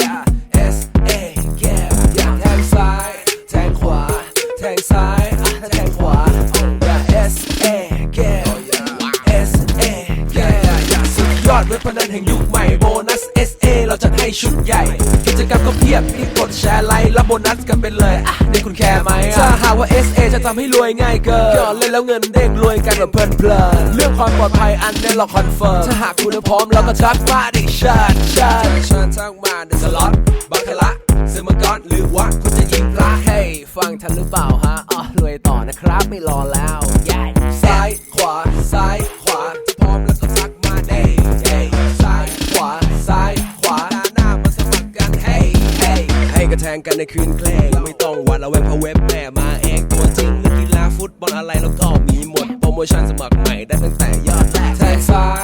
ม yeah S A yeah แทงซ้าย แทงขวา แทงซ้ายอะแทงขวา yeah S A เกม S A เกมสุดยอดเว็บพนันแห่งยุคใหม่โบนัส S A เราจะให้ชุดใหญ่ กิจกรรมก็เพียบรีบกดแชร์ไลค์รับโบนัสกันไปเลยอะนี่คุณแคร์ไหมอะถ้าหากว่า S A จะทำให้รวยง่ายเกินก็เล่นแล้วเงินเด้งรวยกันแบบเพลินเพลินเรื่องความปลอดภัยอันนี้เราคอนเฟิร์มถ้าหากคุณพร้อมเราก็ทักมาดิชิญเชิญเชิญทั กมาในสล็อตบัคคาระซื้อมาก่อนหรือว่าคุณจะยิงพระเฮ้ยฟังทันหรือเปล่าฮะอ๋อรวยต่อนะครับไม่รอแล้วย้ซ้ายขวาซ้ายขวาพร้อมแล้วก็ทักมาเด้เฮ้ยซ้ายขวาซ้ายขวาหน้าหน้ามาสมัครกันเฮ้ยเฮ้ยให้กระแทงกันในคืนเพลงไม่ต้องหวั่นระแวงเพราะเว็บแม่มาเองตัวจริงเรื่อกีฬาฟุตบอลอะไรแล้วก็มีหมดโปรโมชั่นสมัครใหม่ได้ตั้งแต่ยอดแรกแทงซ้ายแทงขวาแทงซ้าย